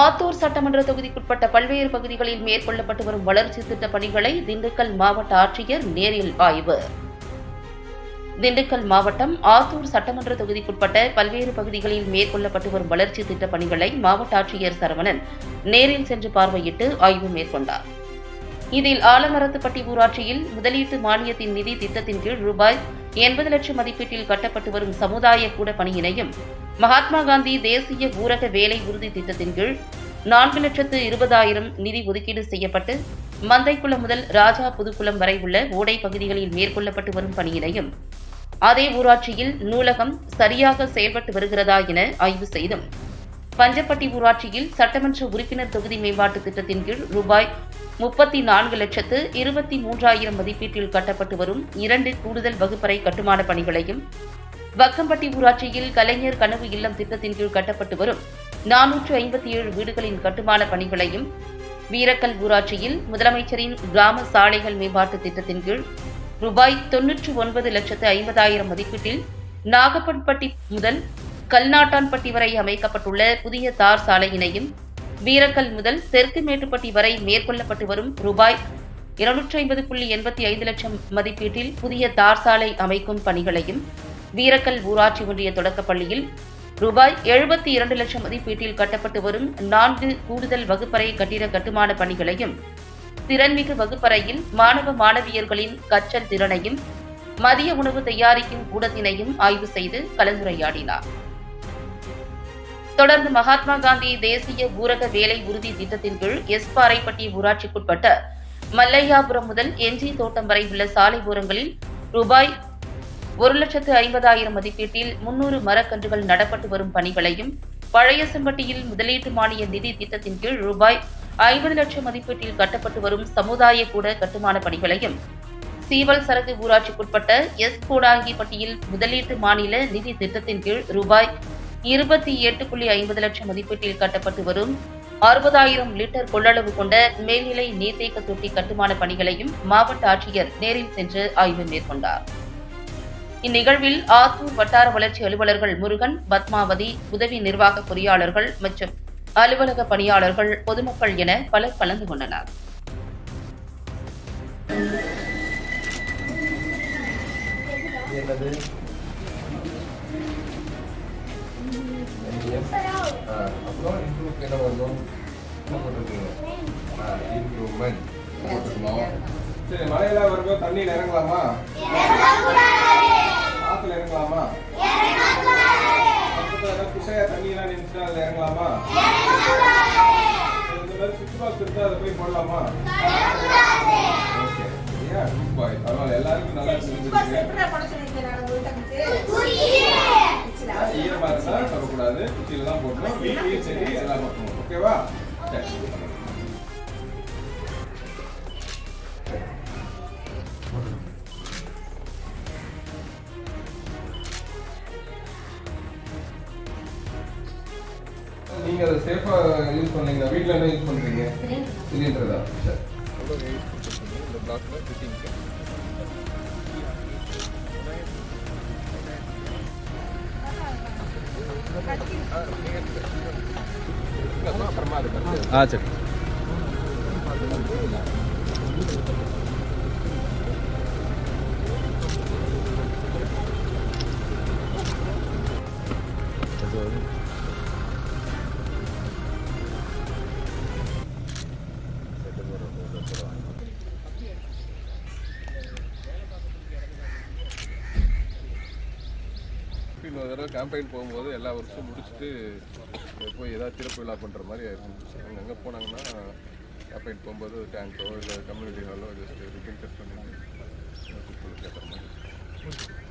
ஆத்தூர் சட்டமன்ற தொகுதிக்குட்பட்ட பல்வேறு பகுதிகளில் மேற்கொள்ளப்பட்டு வரும் வளர்ச்சி திட்ட பணிகளை திண்டுக்கல் மாவட்ட ஆட்சியர் நேரில் ஆய்வு. திண்டுக்கல் மாவட்டம் ஆத்தூர் சட்டமன்ற தொகுதிக்குட்பட்ட பல்வேறு பகுதிகளில் மேற்கொள்ளப்பட்டு வரும் வளர்ச்சி திட்டப் பணிகளை மாவட்ட ஆட்சியர் சரவணன் நேரில் சென்று பார்வையிட்டு ஆய்வு மேற்கொண்டார். இதில் ஆலமரத்துப்பட்டி ஊராட்சியில் முதலீட்டு மானியத்தின் நிதி திட்டத்தின் கீழ் ரூபாய் எண்பது லட்சம் மதிப்பீட்டில் கட்டப்பட்டு வரும் சமுதாய கூட பணியினையும் மகாத்மா காந்தி தேசிய ஊரக வேலை உறுதி திட்டத்தின் கீழ் நான்கு லட்சத்து இருபதாயிரம் நிதி ஒதுக்கீடு செய்யப்பட்டு மந்தைக்குளம் முதல் ராஜா புதுக்குளம் வரை உள்ள ஓடை பகுதிகளில் மேற்கொள்ளப்பட்டு வரும் பணியினையும் அதே ஊராட்சியில் நூலகம் சரியாக செயல்பட்டு வருகிறதா என ஆய்வு செய்தும் பஞ்சப்பட்டி ஊராட்சியில் சட்டமன்ற உறுப்பினர் தொகுதி மேம்பாட்டு திட்டத்தின் கீழ் ரூபாய் முப்பத்தி நான்கு லட்சத்து இருபத்தி மூன்றாயிரம் மதிப்பீட்டில் கட்டப்பட்டு வரும் இரண்டு கூடுதல் வகுப்பறை கட்டுமான பணிகளையும் வக்கம்பட்டி ஊராட்சியில் கலைஞர் கனவு இல்லம் திட்டத்தின் கீழ் கட்டப்பட்டு வரும் நானூற்று ஐம்பத்தி ஏழு வீடுகளின் கட்டுமான பணிகளையும் வீரக்கல் ஊராட்சியில் முதலமைச்சரின் கிராம சாலைகள் மேம்பாட்டு திட்டத்தின் கீழ் ரூபாய் தொன்னூற்று ஒன்பது லட்சத்து ஐம்பதாயிரம் மதிப்பீட்டில் நாகப்பன்பட்டி முதல் கல்நாட்டான்பட்டி வரை அமைக்கப்பட்டுள்ள புதிய தார் சாலையினையும் வீரக்கல் முதல் தெற்கு மேட்டுப்பட்டி வரை மேற்கொள்ளப்பட்டு வரும் ரூபாய் இருநூற்றி ஐம்பது புள்ளி எண்பத்தி ஐந்து லட்சம் மதிப்பீட்டில் புதிய தார் சாலை அமைக்கும் பணிகளையும் வீரக்கல் ஊராட்சி ஒன்றிய தொடக்கப்பள்ளியில் ரூபாய் எழுபத்தி இரண்டு லட்சம் மதிப்பீட்டில் கட்டப்பட்டு வரும் நான்கு கூடுதல் வகுப்பறை கட்டிட கட்டுமான பணிகளையும் திறன்மிகு வகுப்பறையில் மாணவ மாணவியர்களின் கற்றல் திறனையும் மதிய உணவு தயாரிக்கும் கூடத்தினையும் ஆய்வு செய்து கலந்துரையாடினார். தொடர்ந்து மகாத்மா காந்தி தேசிய ஊரக வேலை உறுதி திட்டத்தின் கீழ் எஸ் பாறைப்பட்டி ஊராட்சிக்குட்பட்ட மல்லையாபுரம் முதல் எஞ்சி தோட்டம் வரை உள்ள சாலை ஓரங்களில் ரூபாய் ஒரு லட்சத்து ஐம்பதாயிரம் மதிப்பீட்டில் முன்னூறு மரக்கன்றுகள் நடப்பட்டு வரும் பணிகளையும் பழைய செம்பட்டியில் முதலீட்டு மானிய நிதி திட்டத்தின் கீழ் ரூபாய் ஐம்பது லட்சம் மதிப்பீட்டில் கட்டப்பட்டு வரும் சமுதாய கூட கட்டுமான பணிகளையும் சீவல் சரகு ஊராட்சிக்குட்பட்ட எஸ் கூடாங்கிப்பட்டியில் முதலீட்டு மாநில நிதி திட்டத்தின் கீழ் ரூபாய் இருபத்தி எட்டு புள்ளி ஐம்பது லட்சம் மதிப்பீட்டில் கட்டப்பட்டு வரும். அறுபதாயிரம் லிட்டர் கொள்ளளவு கொண்ட மேல்நிலை நீர்த்தேக்க தொட்டி கட்டுமான பணிகளையும் மாவட்ட ஆட்சியர் நேரில் சென்று ஆய்வு மேற்கொண்டார். இந்நிகழ்வில் ஆத்தூர் வட்டார வளர்ச்சி அலுவலர்கள் முருகன் பத்மாவதி உதவி நிர்வாக பொறியாளர்கள் மற்றும் அலுவலக பணியாளர்கள் பொதுமக்கள் என பலர் கலந்து கொண்டனர். என்னது? அப்புறம் இம்ப்ரூவ் என்ன வரணும் என்ன போட்டிருக்கீங்க இம்ப்ரூவ்மெண்ட் போட்டுருக்கணும் சரி மழையில வரும்போது தண்ணியில் இறங்கலாமா? ஆத்துல இறங்கலாமா குசையா தண்ணியெல்லாம் நின்றுச்சுன்னா அதில் இறங்கலாமா? இந்த மாதிரி சுவிட்ச் பாக்ஸ் இருந்தால் அதை போய் போடலாமா? ஓகே. சரியா? குட் பாய் பரவாயில்ல. எல்லாருக்கும் நல்லா தெரிஞ்சிருக்கு. வீட்லயும் சரி எல்லாம் ஓகேவா சரி நீங்க அதை சேஃபா யூஸ் பண்ணீங்க வீட்ல என்ன யூஸ் பண்றீங்க? சிலிண்டர். தான். சரி. இந்த பிளாக்ல ஃபிட்டிங்க்கு अच्छा இன்னொரு தடவை கேம்பெயின் போகும்போது எல்லா வருஷம் முடிச்சுட்டு போய் ஏதாவது திறப்பு விழா பண்ணுற மாதிரி ஆயிருக்கும் அங்கங்கே போனாங்கன்னா கேம்பெயின் போகும்போது டேங்கோ இல்லை கம்யூனிட்டி ஹாலோ ஜஸ்ட் ரிப்பீட் பண்ணிட்டு கேட்குற மாதிரி.